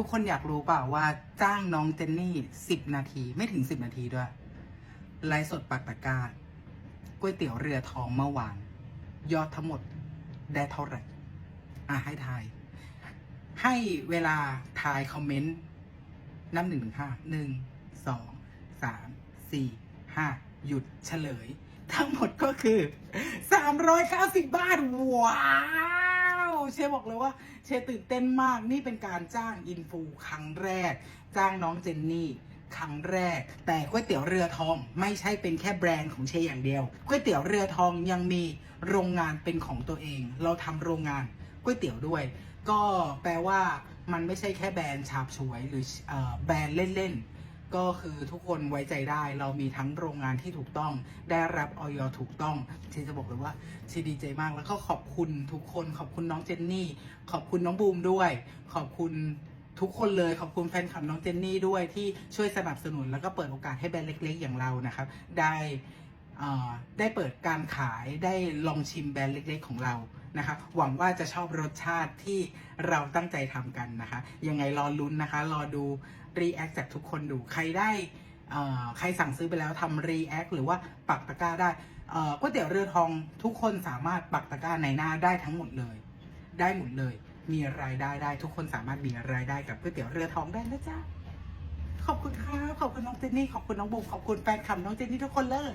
ทุกคนอยากรู้เปล่าว่าจ้างน้องเจนนี่สิบนาทีไม่ถึงสิบนาทีด้วย ไลฟ์สดปักตะกร้าก๋วยเตี๋ยวเรือทองเมื่อวาน ยอดทั้งหมดได้เท่าไหร่ อะให้ทาย ให้เวลาทายคอมเมนต์นับหนึ่งถึงห้าหนึ่งสองสามสี่ห้าหยุดเฉลย ทั้งหมดก็คือสามร้อยเก้าสิบบาทว้า เชฟบอกเลยว่า เชฟตื่นเต้นมากนี่เป็นการจ้างอินฟูครั้งแรก จ้างน้องเจนนี่ครั้งแรก แต่ก๋วยเตี๋ยวเรือทองไม่ใช่เป็นแค่แบรนด์ของเชฟอย่างเดียวก๋วยเตี๋ยวเรือทองยังมีโรงงานเป็นของตัวเอง เราทำโรงงานก๋วยเตี๋ยวด้วย ก็แปลว่ามันไม่ใช่แค่แบรนด์ฉาบฉวยหรืออแบรนด์เล่นๆ ก็คือทุกคนไว้ใจได้เรามีทั้งโรงงานที่ถูกต้อง ได้รับออยถูกต้องเชนจะบอกเลยว่าชีดีใจมากแล้วก็ขอบคุณทุกคน ขอบคุณน้องเจนนี่ ขอบคุณน้องบูมด้วย ขอบคุณทุกคนเลยขอบคุณแฟนคลับน้องเจนนี่ด้วยที่ช่วยสนับสนุนแล้วก็เปิดโอกาสให้แบรนด์เล็ก ๆ อย่างเรานะครับ ได้ ได้เปิดการขายได้ลองชิมแบรนด์เล็ก ๆ ของเรานะคะ หวังว่าจะชอบรสชาติที่เราตั้งใจทำกันนะคะ ยังไงรอลุ้นนะคะ รอดูรีแอคจากทุกคนดูใครได้ใครสั่งซื้อไปแล้วทำรีแอคหรือว่าปักตะกร้าได้ก๋วยเตี๋ยวเรือทองทุกคนสามารถปักตะกร้าในหน้าได้ทั้งหมดเลย ได้หมดเลย มีรายได้ได้ทุกคนสามารถมีรายได้กับก๋วยเตี๋ยวเรือทองได้นะจ๊ะขอบคุณครับขอบคุณน้องเจนนี่ขอบคุณน้องบุ๋มขอบคุณแฟนคลับน้องเจนนี่ทุกคนเลย